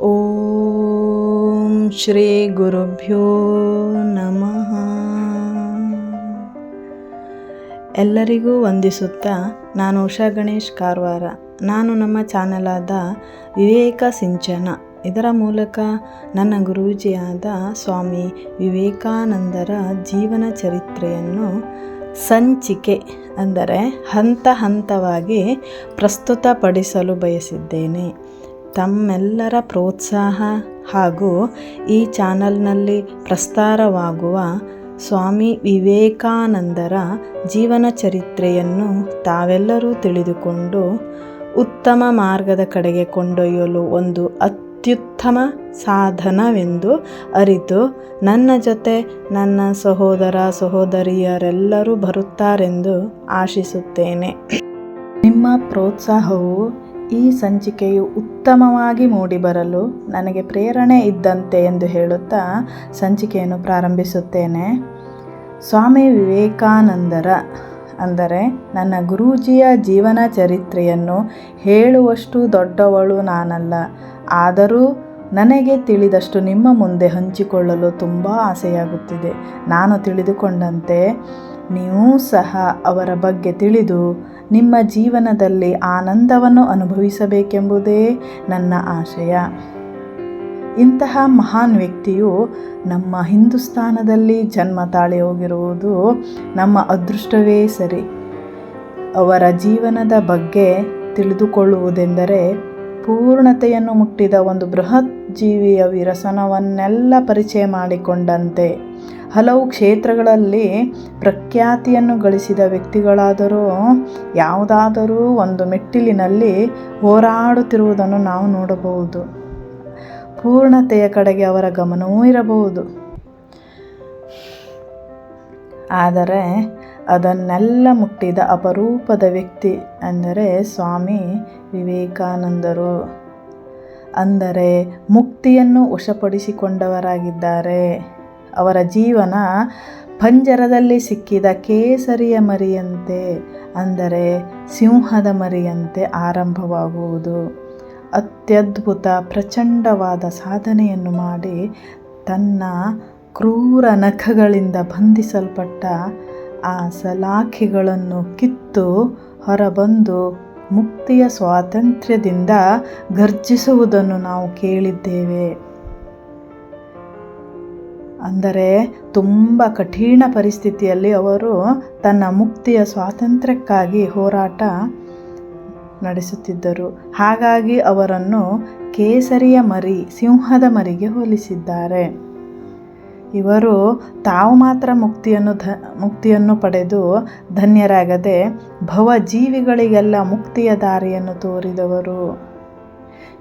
ಓಂ ಶ್ರೀ ಗುರುಭ್ಯೋ ನಮಃ. ಎಲ್ಲರಿಗೂ ವಂದಿಸುತ್ತಾ ನಾನು ಉಷಾ ಗಣೇಶ್ ಕಾರವಾರ. ನಾನು ನಮ್ಮ ಚಾನೆಲ್ ಆದ ವಿವೇಕ ಸಿಂಚನ. ಇದರ ಮೂಲಕ ನನ್ನ ಗುರೂಜಿಯಾದ ಸ್ವಾಮಿ ವಿವೇಕಾನಂದರ ಜೀವನ ಚರಿತ್ರೆಯನ್ನು ಸಂಚಿಕೆ, ಅಂದರೆ ಹಂತ ಹಂತವಾಗಿ ಪ್ರಸ್ತುತಪಡಿಸಲು ಬಯಸಿದ್ದೇನೆ. ತಮ್ಮೆಲ್ಲರ ಪ್ರೋತ್ಸಾಹ ಹಾಗೂ ಈ ಚಾನಲ್ನಲ್ಲಿ ಪ್ರಸ್ತಾರವಾಗುವ ಸ್ವಾಮಿ ವಿವೇಕಾನಂದರ ಜೀವನ ಚರಿತ್ರೆಯನ್ನು ತಾವೆಲ್ಲರೂ ತಿಳಿದುಕೊಂಡು ಉತ್ತಮ ಮಾರ್ಗದ ಕಡೆಗೆ ಕೊಂಡೊಯ್ಯಲು ಒಂದು ಅತ್ಯುತ್ತಮ ಸಾಧನವೆಂದು ಅರಿತು ನನ್ನ ಜೊತೆ ನನ್ನ ಸಹೋದರ ಸಹೋದರಿಯರೆಲ್ಲರೂ ಬರುತ್ತಾರೆಂದು ಆಶಿಸುತ್ತೇನೆ. ನಿಮ್ಮ ಪ್ರೋತ್ಸಾಹವು ಈ ಸಂಚಿಕೆಯು ಉತ್ತಮವಾಗಿ ಮೂಡಿಬರಲು ನನಗೆ ಪ್ರೇರಣೆ ಇದ್ದಂತೆ ಎಂದು ಹೇಳುತ್ತಾ ಸಂಚಿಕೆಯನ್ನು ಪ್ರಾರಂಭಿಸುತ್ತೇನೆ. ಸ್ವಾಮಿ ವಿವೇಕಾನಂದರ ಅಂದರೆ ನನ್ನ ಗುರೂಜಿಯ ಜೀವನ ಚರಿತ್ರೆಯನ್ನು ಹೇಳುವಷ್ಟು ದೊಡ್ಡವಳು ನಾನಲ್ಲ. ಆದರೂ ನನಗೆ ತಿಳಿದಷ್ಟು ನಿಮ್ಮ ಮುಂದೆ ಹಂಚಿಕೊಳ್ಳಲು ತುಂಬ ಆಸೆಯಾಗುತ್ತಿದೆ. ನಾನು ತಿಳಿದುಕೊಂಡಂತೆ ನೀವು ಸಹ ಅವರ ಬಗ್ಗೆ ತಿಳಿದು ನಿಮ್ಮ ಜೀವನದಲ್ಲಿ ಆನಂದವನ್ನು ಅನುಭವಿಸಬೇಕೆಂಬುದೇ ನನ್ನ ಆಶಯ. ಇಂತಹ ಮಹಾನ್ ವ್ಯಕ್ತಿಯು ನಮ್ಮ ಹಿಂದೂಸ್ತಾನದಲ್ಲಿ ಜನ್ಮ ತಾಳಿ ಹೋಗಿರುವುದು ನಮ್ಮ ಅದೃಷ್ಟವೇ ಸರಿ. ಅವರ ಜೀವನದ ಬಗ್ಗೆ ತಿಳಿದುಕೊಳ್ಳುವುದೆಂದರೆ ಪೂರ್ಣತೆಯನ್ನು ಮುಟ್ಟಿದ ಒಂದು ಬೃಹತ್ ಜೀವಿಯ ವಿರಸನವನ್ನೆಲ್ಲ ಪರಿಚಯ ಮಾಡಿಕೊಂಡಂತೆ. ಹಲವು ಕ್ಷೇತ್ರಗಳಲ್ಲಿ ಪ್ರಖ್ಯಾತಿಯನ್ನು ಗಳಿಸಿದ ವ್ಯಕ್ತಿಗಳಾದರೂ ಯಾವುದಾದರೂ ಒಂದು ಮೆಟ್ಟಿಲಿನಲ್ಲಿ ಹೋರಾಡುತ್ತಿರುವುದನ್ನು ನಾವು ನೋಡಬಹುದು. ಪೂರ್ಣತೆಯ ಕಡೆಗೆ ಅವರ ಗಮನವೂ ಇರಬಹುದು. ಆದರೆ ಅದನ್ನೆಲ್ಲ ಮುಟ್ಟಿದ ಅಪರೂಪದ ವ್ಯಕ್ತಿ ಅಂದರೆ ಸ್ವಾಮಿ ವಿವೇಕಾನಂದರು. ಅಂದರೆ ಮುಕ್ತಿಯನ್ನು ವಶಪಡಿಸಿಕೊಂಡವರಾಗಿದ್ದಾರೆ. ಅವರ ಜೀವನ ಪಂಜರದಲ್ಲಿ ಸಿಕ್ಕಿದ ಕೇಸರಿಯ ಮರಿಯಂತೆ, ಅಂದರೆ ಸಿಂಹದ ಮರಿಯಂತೆ ಆರಂಭವಾಗುವುದು. ಅತ್ಯದ್ಭುತ ಪ್ರಚಂಡವಾದ ಸಾಧನೆಯನ್ನು ಮಾಡಿ ತನ್ನ ಕ್ರೂರ ನಖಗಳಿಂದ ಬಂಧಿಸಲ್ಪಟ್ಟ ಆ ಸಲಾಖೆಗಳನ್ನು ಕಿತ್ತು ಹೊರಬಂದು ಮುಕ್ತಿಯ ಸ್ವಾತಂತ್ರ್ಯದಿಂದ ಗರ್ಜಿಸುವುದನ್ನು ನಾವು ಕೇಳಿದ್ದೇವೆ. ಅಂದರೆ ತುಂಬ ಕಠಿಣ ಪರಿಸ್ಥಿತಿಯಲ್ಲಿ ಅವರು ತನ್ನ ಮುಕ್ತಿಯ ಸ್ವಾತಂತ್ರ್ಯಕ್ಕಾಗಿ ಹೋರಾಟ ನಡೆಸುತ್ತಿದ್ದರು. ಹಾಗಾಗಿ ಅವರನ್ನು ಕೇಸರಿಯ ಮರಿ, ಸಿಂಹದ ಮರಿಗೆ ಹೋಲಿಸಿದ್ದಾರೆ. ಇವರು ತಾವು ಮಾತ್ರ ಮುಕ್ತಿಯನ್ನು ಧ, ಮುಕ್ತಿಯನ್ನು ಪಡೆದು ಧನ್ಯರಾಗದೆ ಭವಜೀವಿಗಳಿಗೆಲ್ಲ ಮುಕ್ತಿಯ ದಾರಿಯನ್ನು ತೋರಿದವರು.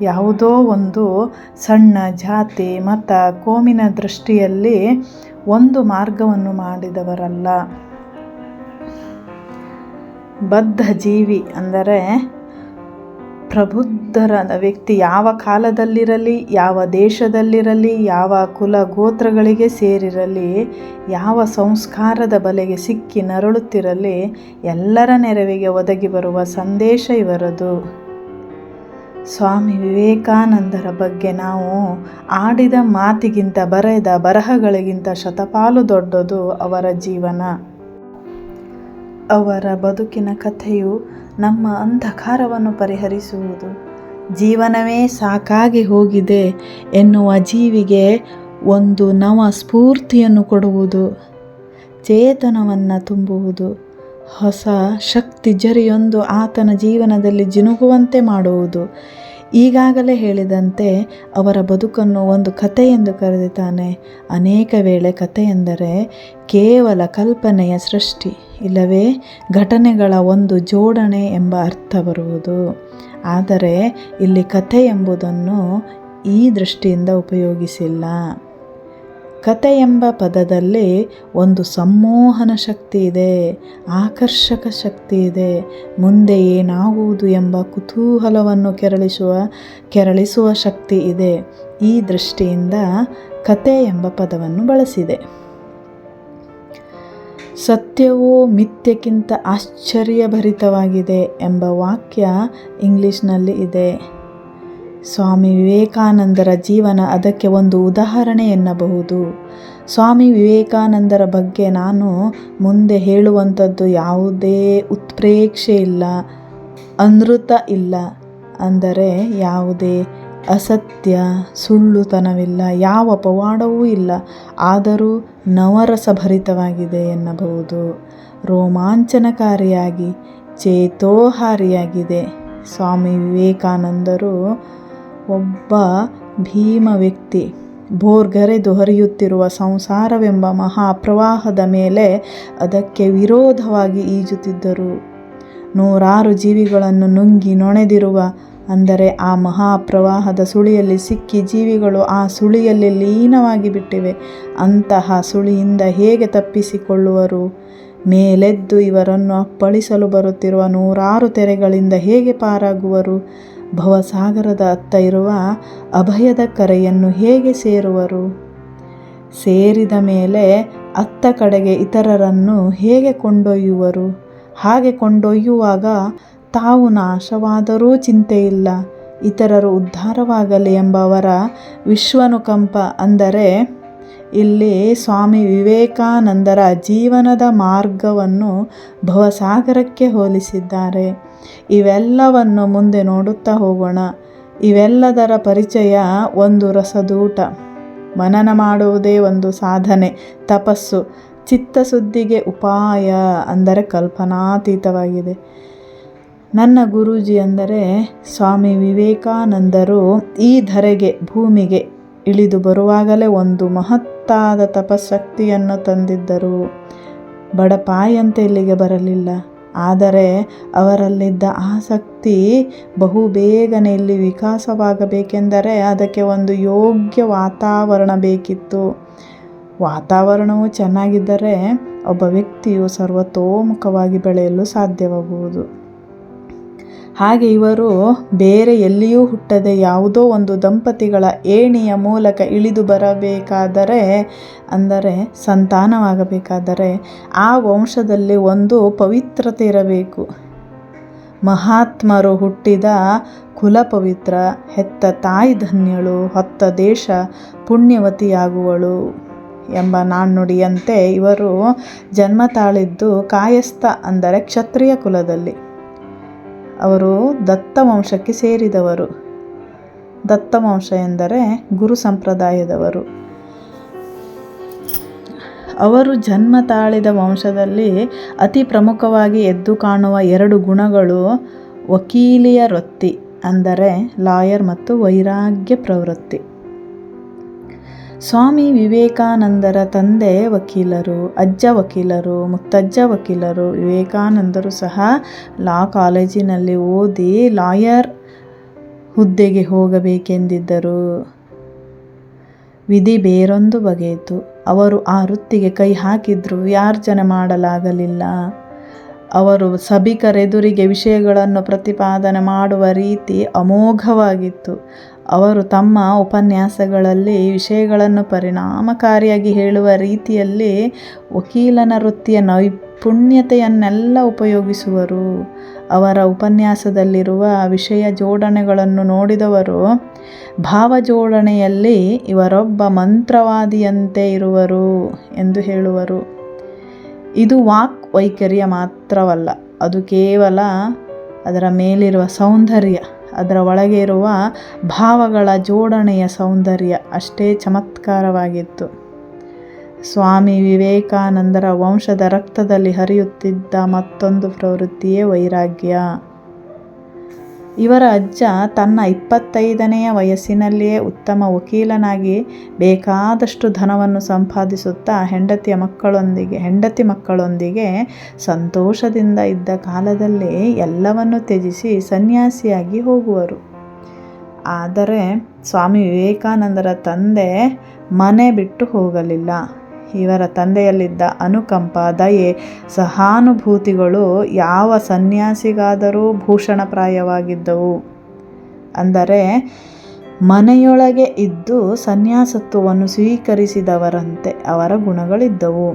ಯಾವುದೋ ಒಂದು ಸಣ್ಣ ಜಾತಿ, ಮತ, ಕೋಮಿನ ದೃಷ್ಟಿಯಲ್ಲಿ ಒಂದು ಮಾರ್ಗವನ್ನು ಮಾಡಿದವರಲ್ಲ. ಬದ್ಧ ಜೀವಿ ಅಂದರೆ ಪ್ರಬುದ್ಧರ ವ್ಯಕ್ತಿ ಯಾವ ಕಾಲದಲ್ಲಿರಲಿ, ಯಾವ ದೇಶದಲ್ಲಿರಲಿ, ಯಾವ ಕುಲ ಗೋತ್ರಗಳಿಗೆ ಸೇರಿರಲಿ, ಯಾವ ಸಂಸ್ಕಾರದ ಬಲೆಗೆ ಸಿಕ್ಕಿ ನರಳುತ್ತಿರಲಿ, ಎಲ್ಲರ ನೆರವಿಗೆ ಒದಗಿ ಬರುವ ಸಂದೇಶ ಇವರದು. ಸ್ವಾಮಿ ವಿವೇಕಾನಂದರ ಬಗ್ಗೆ ನಾವು ಆಡಿದ ಮಾತಿಗಿಂತ ಬರೆದ ಬರಹಗಳಿಗಿಂತ ಶತಪಾಲು ದೊಡ್ಡದು ಅವರ ಜೀವನ. ಅವರ ಬದುಕಿನ ಕಥೆಯು ನಮ್ಮ ಅಂಧಕಾರವನ್ನು ಪರಿಹರಿಸುವುದು. ಜೀವನವೇ ಸಾಕಾಗಿ ಹೋಗಿದೆ ಎನ್ನುವ ಜೀವಿಗೆ ಒಂದು ನವ ಸ್ಫೂರ್ತಿಯನ್ನು ಕೊಡುವುದು. ಚೇತನವನ್ನು ತುಂಬುವುದು. ಹೊಸ ಶಕ್ತಿ ಜರಿಯೊಂದು ಆತನ ಜೀವನದಲ್ಲಿ ಜಿನುಗುವಂತೆ ಮಾಡುವುದು. ಈಗಾಗಲೇ ಹೇಳಿದಂತೆ ಅವರ ಬದುಕನ್ನು ಒಂದು ಕತೆ ಎಂದು ಕರೆದಿದ್ದಾನೆ. ಅನೇಕ ವೇಳೆ ಕತೆ ಎಂದರೆ ಕೇವಲ ಕಲ್ಪನೆಯ ಸೃಷ್ಟಿ, ಇಲ್ಲವೇ ಘಟನೆಗಳ ಒಂದು ಜೋಡಣೆ ಎಂಬ ಅರ್ಥ ಬರುವುದು. ಆದರೆ ಇಲ್ಲಿ ಕಥೆ ಎಂಬುದನ್ನು ಈ ದೃಷ್ಟಿಯಿಂದ ಉಪಯೋಗಿಸಿಲ್ಲ. ಕತೆ ಎಂಬ ಪದದಲ್ಲಿ ಒಂದು ಸಂಮೋಹನ ಶಕ್ತಿ ಇದೆ, ಆಕರ್ಷಕ ಶಕ್ತಿ ಇದೆ. ಮುಂದೆ ಏನಾಗುವುದು ಎಂಬ ಕುತೂಹಲವನ್ನು ಕೆರಳಿಸುವ ಕೆರಳಿಸುವ ಶಕ್ತಿ ಇದೆ. ಈ ದೃಷ್ಟಿಯಿಂದ ಕತೆ ಎಂಬ ಪದವನ್ನು ಬಳಸಿದೆ. ಸತ್ಯವು ಮಿಥ್ಯಕ್ಕಿಂತ ಆಶ್ಚರ್ಯಭರಿತವಾಗಿದೆ ಎಂಬ ವಾಕ್ಯ ಇಂಗ್ಲಿಷ್ನಲ್ಲಿ ಇದೆ. ಸ್ವಾಮಿ ವಿವೇಕಾನಂದರ ಜೀವನ ಅದಕ್ಕೆ ಒಂದು ಉದಾಹರಣೆ ಎನ್ನಬಹುದು. ಸ್ವಾಮಿ ವಿವೇಕಾನಂದರ ಬಗ್ಗೆ ನಾನು ಮುಂದೆ ಹೇಳುವಂಥದ್ದು ಯಾವುದೇ ಉತ್ಪ್ರೇಕ್ಷೆ ಇಲ್ಲ, ಅನೃತ ಇಲ್ಲ. ಅಂದರೆ ಯಾವುದೇ ಅಸತ್ಯ, ಸುಳ್ಳುತನವಿಲ್ಲ, ಯಾವ ಪವಾಡವೂ ಇಲ್ಲ. ಆದರೂ ನವರಸಭರಿತವಾಗಿದೆ ಎನ್ನಬಹುದು. ರೋಮಾಂಚನಕಾರಿಯಾಗಿ, ಚೇತೋಹಾರಿಯಾಗಿದೆ. ಸ್ವಾಮಿ ವಿವೇಕಾನಂದರು ಒಬ್ಬ ಭೀಮ ವ್ಯಕ್ತಿ. ಭೋರ್ಗರೆದು ಹರಿಯುತ್ತಿರುವ ಸಂಸಾರವೆಂಬ ಮಹಾಪ್ರವಾಹದ ಮೇಲೆ ಅದಕ್ಕೆ ವಿರೋಧವಾಗಿ ಈಜುತ್ತಿದ್ದರು. ನೂರಾರು ಜೀವಿಗಳನ್ನು ನುಂಗಿ ನೊಣೆದಿರುವ, ಅಂದರೆ ಆ ಮಹಾಪ್ರವಾಹದ ಸುಳಿಯಲ್ಲಿ ಸಿಕ್ಕಿ ಜೀವಿಗಳು ಆ ಸುಳಿಯಲ್ಲಿ ಲೀನವಾಗಿ ಬಿಟ್ಟಿವೆ. ಅಂತಹ ಸುಳಿಯಿಂದ ಹೇಗೆ ತಪ್ಪಿಸಿಕೊಳ್ಳುವರು? ಮೇಲೆದ್ದು ಇವರನ್ನು ಅಪ್ಪಳಿಸಲು ಬರುತ್ತಿರುವ ನೂರಾರು ತೆರೆಗಳಿಂದ ಹೇಗೆ ಪಾರಾಗುವರು? ಭವಸಾಗರದ ಅತ್ತ ಇರುವ ಅಭಯದ ಕರೆಯನ್ನು ಹೇಗೆ ಸೇರುವರು? ಸೇರಿದ ಮೇಲೆ ಅತ್ತ ಕಡೆಗೆ ಇತರರನ್ನು ಹೇಗೆ ಕೊಂಡೊಯ್ಯುವರು? ಹಾಗೆ ಕೊಂಡೊಯ್ಯುವಾಗ ತಾವು ನಾಶವಾದರೂ ಚಿಂತೆಯಿಲ್ಲ. ಇತರರು ಉದ್ಧಾರವಾಗಲಿ ಎಂಬವರ ವಿಶ್ವನುಕಂಪ ಅಂದರೆ ಇಲ್ಲಿ ಸ್ವಾಮಿ ವಿವೇಕಾನಂದರ ಜೀವನದ ಮಾರ್ಗವನ್ನು ಭವಸಾಗರಕ್ಕೆ ಹೋಲಿಸಿದ್ದಾರೆ. ಇವೆಲ್ಲವನ್ನು ಮುಂದೆ ನೋಡುತ್ತಾ ಹೋಗೋಣ. ಇವೆಲ್ಲದರ ಪರಿಚಯ ಒಂದು ರಸದೂಟ. ಮನನ ಮಾಡುವುದೇ ಒಂದು ಸಾಧನೆ, ತಪಸ್ಸು. ಚಿತ್ತಸುದ್ದಿಗೆ ಉಪಾಯ ಅಂದರೆ ಕಲ್ಪನಾತೀತವಾಗಿದೆ. ನನ್ನ ಗುರೂಜಿ ಅಂದರೆ ಸ್ವಾಮಿ ವಿವೇಕಾನಂದರು ಈ ಧರೆಗೆ, ಭೂಮಿಗೆ ಇಳಿದು ಬರುವಾಗಲೇ ಒಂದು ಮಹತ್ತಾದ ತಪಶಕ್ತಿಯನ್ನು ತಂದಿದ್ದರು. ಬಡಪಾಯಂತೆ ಇಲ್ಲಿಗೆ ಬರಲಿಲ್ಲ. ಆದರೆ ಅವರಲ್ಲಿದ್ದ ಆಸಕ್ತಿ ಬಹು ಬೇಗನೆ ಇಲ್ಲಿ ವಿಕಾಸವಾಗಬೇಕೆಂದರೆ ಅದಕ್ಕೆ ಒಂದು ಯೋಗ್ಯ ವಾತಾವರಣ ಬೇಕಿತ್ತು. ವಾತಾವರಣವು ಚೆನ್ನಾಗಿದ್ದರೆ ಒಬ್ಬ ವ್ಯಕ್ತಿಯು ಸರ್ವತೋಮುಖವಾಗಿ ಬೆಳೆಯಲು ಸಾಧ್ಯವಾಗುವುದು. ಹಾಗೆ ಇವರು ಬೇರೆ ಎಲ್ಲಿಯೂ ಹುಟ್ಟದೆ ಯಾವುದೋ ಒಂದು ದಂಪತಿಗಳ ಏಣಿಯ ಮೂಲಕ ಇಳಿದು ಬರಬೇಕಾದರೆ, ಅಂದರೆ ಸಂತಾನವಾಗಬೇಕಾದರೆ, ಆ ವಂಶದಲ್ಲಿ ಒಂದು ಪವಿತ್ರತೆ ಇರಬೇಕು. ಮಹಾತ್ಮರು ಹುಟ್ಟಿದ ಕುಲ ಪವಿತ್ರ ಹೆತ್ತ ತಾಯಿ ಧನ್ಯಳು, ಹೊತ್ತ ದೇಶ ಪುಣ್ಯವತಿಯಾಗುವಳು ಎಂಬ ನಾಣ್ಣುಡಿಯಂತೆ ಇವರು ಜನ್ಮ ತಾಳಿದ್ದು ಕಾಯಸ್ಥ, ಅಂದರೆ ಕ್ಷತ್ರಿಯ ಕುಲದಲ್ಲಿ. ಅವರು ದತ್ತ ವಂಶಕ್ಕೆ ಸೇರಿದವರು. ದತ್ತ ವಂಶ ಎಂದರೆ ಗುರು ಸಂಪ್ರದಾಯದವರು. ಅವರು ಜನ್ಮ ತಾಳಿದ ವಂಶದಲ್ಲಿ ಅತಿ ಪ್ರಮುಖವಾಗಿ ಎದ್ದು ಕಾಣುವ ಎರಡು ಗುಣಗಳು ವಕೀಲಿಯ ವೃತ್ತಿ ಅಂದರೆ ಲಾಯರ್ ಮತ್ತು ವೈರಾಗ್ಯ ಪ್ರವೃತ್ತಿ. ಸ್ವಾಮಿ ವಿವೇಕಾನಂದರ ತಂದೆ ವಕೀಲರು, ಅಜ್ಜ ವಕೀಲರು, ಮುತ್ತಜ್ಜ ವಕೀಲರು ವಿವೇಕಾನಂದರು ಸಹ ಲಾ ಕಾಲೇಜಿನಲ್ಲಿ ಓದಿ ಲಾಯರ್ ಹುದ್ದೆಗೆ ಹೋಗಬೇಕೆಂದಿದ್ದರು. ವಿಧಿ ಬೇರೊಂದು ಬಗೆಯಿತು. ಅವರು ಆ ವೃತ್ತಿಗೆ ಕೈ ಹಾಕಿದ್ರು, ವ್ಯಾರ್ಜನೆ ಮಾಡಲಾಗಲಿಲ್ಲ. ಅವರು ಸಭಿಕರೆದುರಿಗೆ ವಿಷಯಗಳನ್ನು ಪ್ರತಿಪಾದನೆ ಮಾಡುವ ರೀತಿ ಅಮೋಘವಾಗಿತ್ತು. ಅವರು ತಮ್ಮ ಉಪನ್ಯಾಸಗಳಲ್ಲಿ ವಿಷಯಗಳನ್ನು ಪರಿಣಾಮಕಾರಿಯಾಗಿ ಹೇಳುವ ರೀತಿಯಲ್ಲಿ ವಕೀಲನ ವೃತ್ತಿಯ ನೈಪುಣ್ಯತೆಯನ್ನೆಲ್ಲ ಉಪಯೋಗಿಸುವರು. ಅವರ ಉಪನ್ಯಾಸದಲ್ಲಿರುವ ವಿಷಯ ಜೋಡಣೆಗಳನ್ನು ನೋಡಿದವರು ಭಾವ ಜೋಡಣೆಯಲ್ಲಿ ಇವರೊಬ್ಬ ಮಂತ್ರವಾದಿಯಂತೆ ಇರುವರು ಎಂದು ಹೇಳುವರು. ಇದು ವಾಕ್ ವೈಖರಿಯ ಮಾತ್ರವಲ್ಲ, ಅದು ಕೇವಲ ಅದರ ಮೇಲಿರುವ ಸೌಂದರ್ಯ. ಅದರ ಒಳಗೆ ಇರುವ ಭಾವಗಳ ಜೋಡಣೆಯ ಸೌಂದರ್ಯ ಅಷ್ಟೇ ಚಮತ್ಕಾರವಾಗಿತ್ತು. ಸ್ವಾಮಿ ವಿವೇಕಾನಂದರ ವಂಶದ ರಕ್ತದಲ್ಲಿ ಹರಿಯುತ್ತಿದ್ದ ಮತ್ತೊಂದು ಪ್ರವೃತ್ತಿಯೇ ವೈರಾಗ್ಯ. ಇವರ ಅಜ್ಜ ತನ್ನ ಇಪ್ಪತ್ತೈದನೆಯ ವಯಸ್ಸಿನಲ್ಲಿಯೇ ಉತ್ತಮ ವಕೀಲನಾಗಿ ಬೇಕಾದಷ್ಟು ಧನವನ್ನು ಸಂಪಾದಿಸುತ್ತಾ ಹೆಂಡತಿಯ ಮಕ್ಕಳೊಂದಿಗೆ, ಹೆಂಡತಿ ಮಕ್ಕಳೊಂದಿಗೆ ಸಂತೋಷದಿಂದ ಇದ್ದ ಕಾಲದಲ್ಲಿ ಎಲ್ಲವನ್ನು ತ್ಯಜಿಸಿ ಸನ್ಯಾಸಿಯಾಗಿ ಹೋಗುವರು. ಆದರೆ ಸ್ವಾಮಿ ವಿವೇಕಾನಂದರ ತಂದೆ ಮನೆ ಬಿಟ್ಟು ಹೋಗಲಿಲ್ಲ. ಇವರ ತಂದೆಯಲ್ಲಿದ್ದ ಅನುಕಂಪ, ದಯೆ, ಸಹಾನುಭೂತಿಗಳು ಯಾವ ಸನ್ಯಾಸಿಗಾದರೂ ಭೂಷಣಪ್ರಾಯವಾಗಿದ್ದವು. ಅಂದರೆ, ಮನೆಯೊಳಗೆ ಇದ್ದು ಸನ್ಯಾಸತ್ವವನ್ನು ಸ್ವೀಕರಿಸಿದವರಂತೆ ಅವರ ಗುಣಗಳಿದ್ದವು.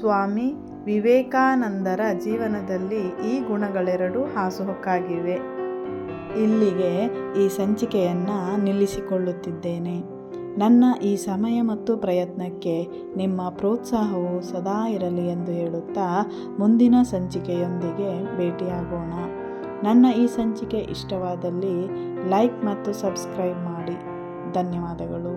ಸ್ವಾಮಿ ವಿವೇಕಾನಂದರ ಜೀವನದಲ್ಲಿ ಈ ಗುಣಗಳೆರಡೂ ಹಾಸುಹೊಕ್ಕಾಗಿವೆ. ಇಲ್ಲಿಗೆ ಈ ಸಂಚಿಕೆಯನ್ನು ನಿಲ್ಲಿಸಿಕೊಳ್ಳುತ್ತಿದ್ದೇನೆ. ನನ್ನ ಈ ಸಮಯ ಮತ್ತು ಪ್ರಯತ್ನಕ್ಕೆ ನಿಮ್ಮ ಪ್ರೋತ್ಸಾಹವು ಸದಾ ಇರಲಿ ಎಂದು ಹೇಳುತ್ತಾ ಮುಂದಿನ ಸಂಚಿಕೆಯೊಂದಿಗೆ ಭೇಟಿಯಾಗೋಣ. ನನ್ನ ಈ ಸಂಚಿಕೆ ಇಷ್ಟವಾದಲ್ಲಿ ಲೈಕ್ ಮತ್ತು ಸಬ್ಸ್ಕ್ರೈಬ್ ಮಾಡಿ. ಧನ್ಯವಾದಗಳು.